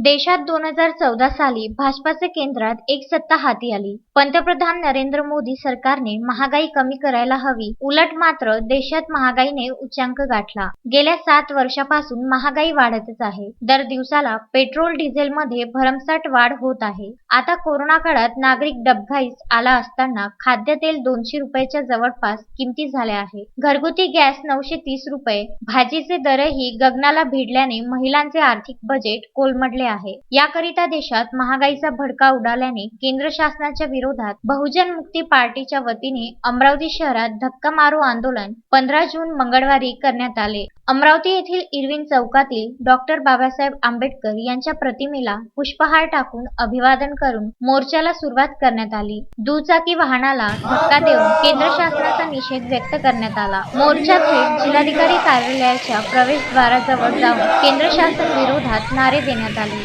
देशात दोन हजार चौदा साली भाजपाचे केंद्रात एक सत्ता हाती आली. पंतप्रधान नरेंद्र मोदी सरकारने महागाई कमी करायला हवी उलट मात्र देशात महागाईने उच्चांक गाठला. गेल्या सात वर्षापासून महागाई वाढतच आहे. दर दिवसाला पेट्रोल डिझेल मध्ये भरमसाठ वाढ होत आहे. आता कोरोना काळात नागरिक डबघाईस आला असताना खाद्यतेल दोनशे रुपयाच्या जवळपास किमती झाल्या आहे घरगुती गॅस नऊशे तीस रुपये भाजीचे दरही गगनाला भिडल्याने महिलांचे आर्थिक बजेट कोलमडले आहे. याकरिता देशात महागाईचा भडका उडाल्याने केंद्र शासनाच्या विरोधात बहुजन मुक्ती पार्टीच्या वतीने अमरावती शहरात धक्का मारो आंदोलन पंधरा जून मंगळवारी करण्यात आले. अमरावती येथील इरविन चौकातील डॉक्टर बाबासाहेब आंबेडकर यांच्या प्रतिमेला पुष्पहार टाकून अभिवादन करून मोर्चाला सुरुवात करण्यात आली. दुचाकी वाहनाला धक्का देऊन केंद्र शासनाचा निषेध व्यक्त करण्यात आला. मोर्चा थेट जिल्हाधिकारी कार्यालयाच्या प्रवेशद्वाराजवळ जाऊन केंद्र शासन विरोधात नारे देण्यात आले.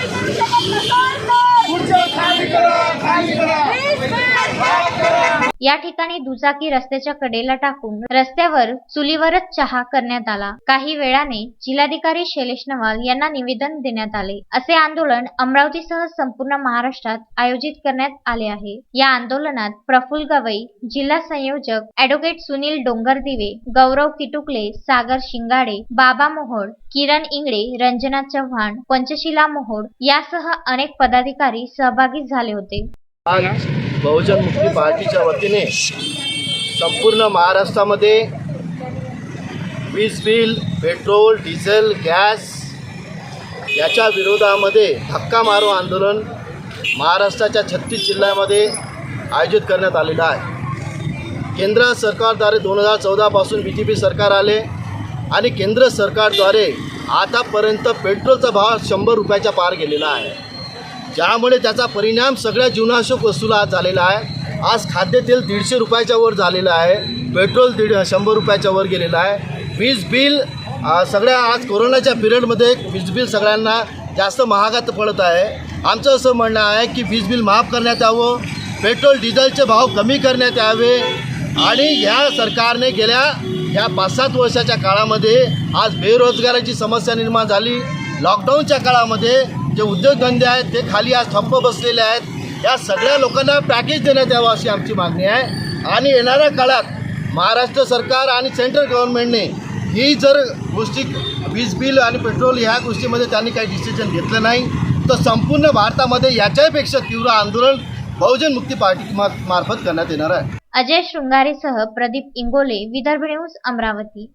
সবাই या ठिकाणी दुचाकी रस्त्याच्या कडेला टाकून रस्त्यावर चुलीवरच चहा करण्यात आला. काही वेळाने जिल्हाधिकारी शैलेश नवाल यांना निवेदन देण्यात आले. असे आंदोलन अमरावतीसह संपूर्ण महाराष्ट्रात आयोजित करण्यात आले आहे. या आंदोलनात प्रफुल गवई जिल्हा संयोजक ऍडव्होकेट सुनील डोंगरदिवे गौरव किटुकले सागर शिंगाडे बाबा मोहोड किरण इंगळे रंजना चव्हाण पंचशिला मोहोड यासह अनेक पदाधिकारी सहभागी झाले होते. आज बहुजन मुक्ती पार्टीच्या वतीने संपूर्ण महाराष्ट्रामध्ये वीज बिल पेट्रोल डिझेल गॅस याच्या विरोधामध्ये धक्का मारो आंदोलन महाराष्ट्राच्या छत्तीस जिल्ह्यामध्ये आयोजित करण्यात आलेलं आहे. केंद्र सरकारद्वारे दोन हजार चौदापासून बी जे पी सरकार आले आणि केंद्र सरकारद्वारे आतापर्यंत पेट्रोलचा भाव शंभर रुपयाच्या पार गेलेला आहे. ज्यामुळे त्याचा परिणाम सगळ्या जीवनावश्यक वस्तूला आज झालेला आहे. आज खाद्यतेल दीडशे रुपयाच्या वर झालेलं आहे. पेट्रोल दीड शंभर रुपयाच्या वर गेलेलं आहे. वीज बिल सगळ्या आज कोरोनाच्या पिरियडमध्ये वीज बिल सगळ्यांना जास्त महागात पडत आहे. आमचं असं म्हणणं आहे की वीज बिल माफ करण्यात यावं. पेट्रोल डिझेलचे भाव कमी करण्यात यावे. आणि ह्या सरकारने गेल्या ह्या पाच सात वर्षाच्या काळामध्ये आज बेरोजगाराची समस्या निर्माण झाली. लॉकडाऊनच्या काळामध्ये जे उद्योगधंदे आहेत ते खाली आज ठप्प बसलेले आहेत. या सगळ्या लोकांना पॅकेज देण्यात यावं अशी आमची मागणी आहे. आणि येणाऱ्या काळात महाराष्ट्र सरकार आणि सेंट्रल गव्हर्नमेंटने ही जर गोष्टी वीज बिल आणि पेट्रोल ह्या गोष्टीमध्ये त्यांनी काही डिसिजन घेतलं नाही तर संपूर्ण भारतामध्ये याच्यापेक्षा तीव्र आंदोलन बहुजन मुक्ती पार्टी मार्फत करण्यात येणार आहे. अजय शृंगारेसह प्रदीप इंगोले विदर्भ न्यूज अमरावती.